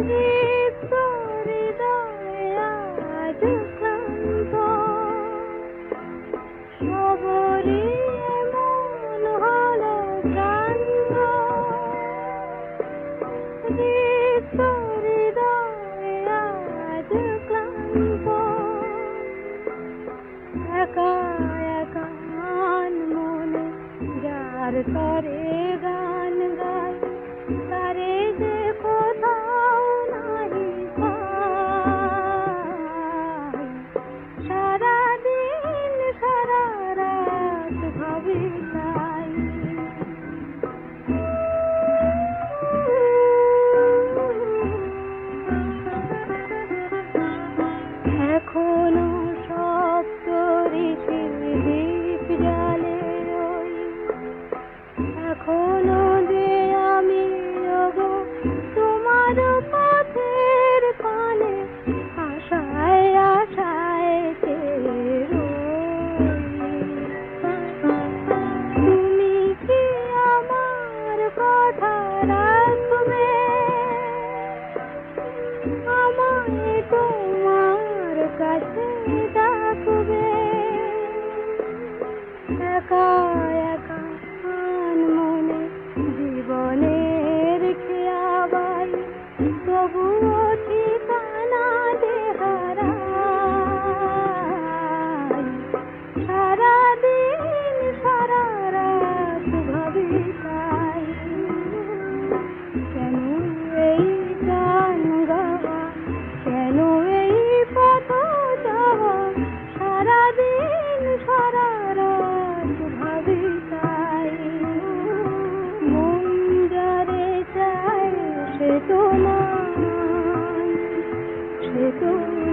Yeah. प्यार करे 風だくべ সারাদিন সারা রাত ভাবি তাই। মন যারে চায় সে তোমার সে তোমার